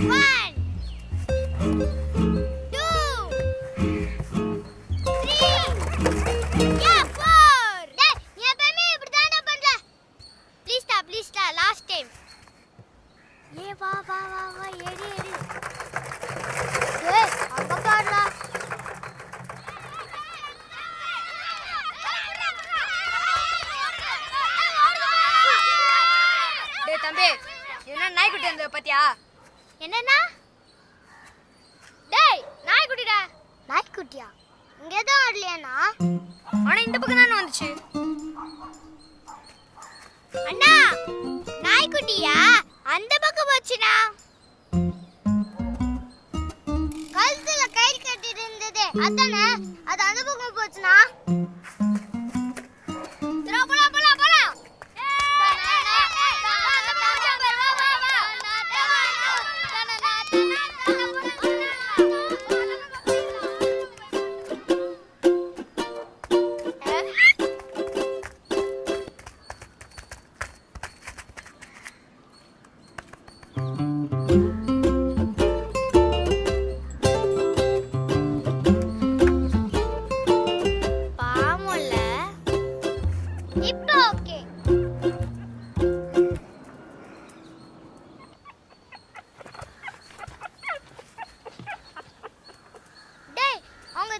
One. ஆட்டியா இங்க எதுவும் ஆடலையாண்ணா ஆனா இந்த பக்கம் தானே வந்துச்சு. அண்ணா நாய்க்குட்டியா? அந்த பக்கம் போச்சுனா கழுத்துல கயிறு கட்டிட்டு இருந்தது அதானே? அது அந்த பக்கம் போச்சுண்ணா.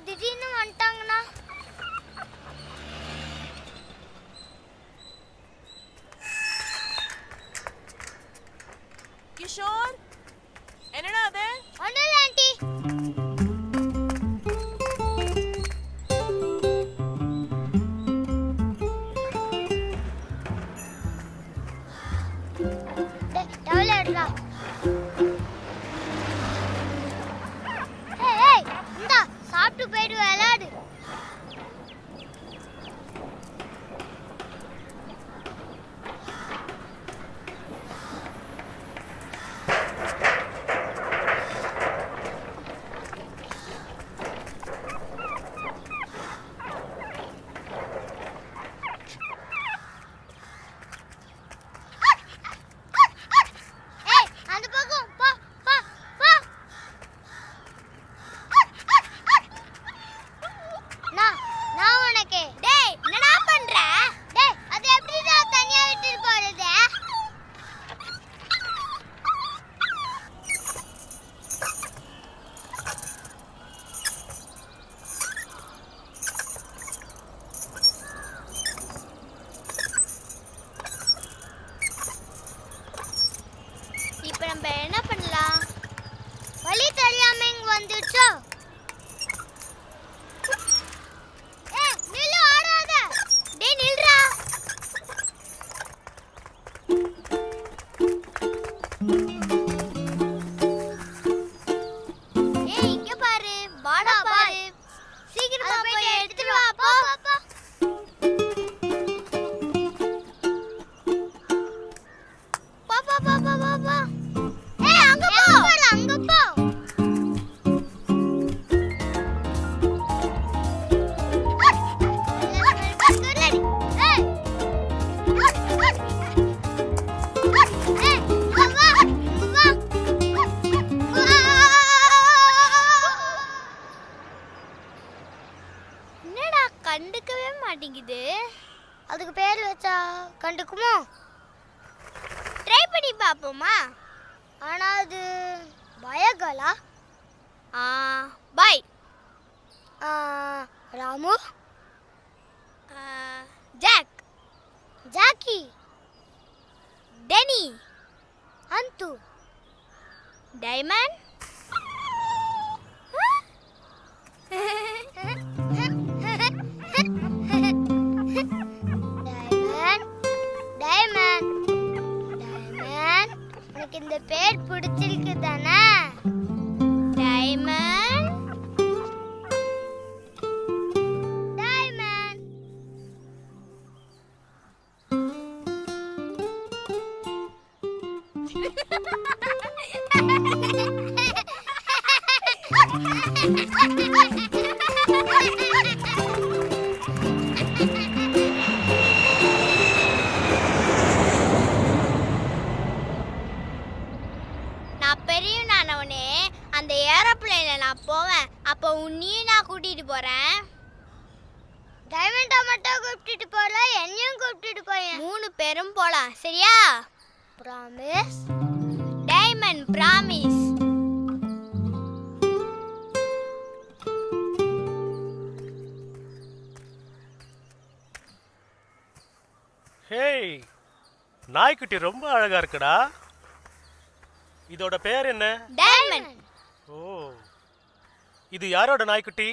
திடீர்னு வந்துட்டாங்கண்ணா. அதுக்கு பேர் வச்சா கண்டுக்குமோ? ட்ரை பண்ணி பார்ப்போமா? ஆனால் அது பயகலா பாய் ராமு? ஜாக் ஜாக்கி டெனி அந்து டைமண்ட் இந்த பேர் பிடிச்சிருக்கு தானே டைமண்ட் ha ha ha! அந்த ஏரோப்ளேன்ல நான் போவேன். அப்போ உன்னையும் நான் கூட்டிட்டு போறேன். டைமண்டா மட்டும் கூப்பிட்டுட்டு போல என்னையும் கூப்பிட்டுட்டு போய் மூணு பேரும் போலாம். சரியா? ப்ராமிஸ் டைமண்ட் ப்ராமிஸ் ஹேய் நாய்க்குட்டி ரொம்ப அழகா இருக்குடா. இதோட பேர் என்ன? டைமண்ட். ஓ. இது யாரோட நாய்க்குட்டி?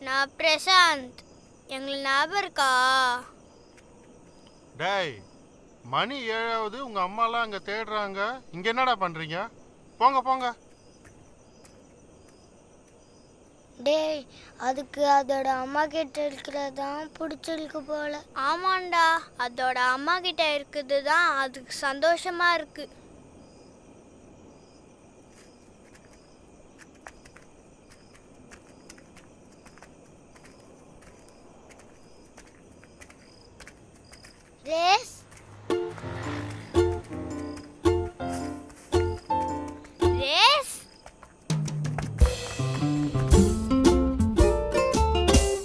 நான் பிரசாந்த். எங்களுக்கு ஞாபகம் இருக்கா டேய் மணி ஏழாவது உங்க அம்மாலாம் அங்க தேடுறாங்க. இங்க என்னடா பண்றீங்க? போங்க போங்க. டேய் அதுக்கு அதோட அம்மா கிட்ட இருக்கிறதான் பிடிச்சிருக்கு போல. ஆமாண்டா அதோட அம்மா கிட்ட இருக்குது தான் அதுக்கு சந்தோஷமா இருக்கு.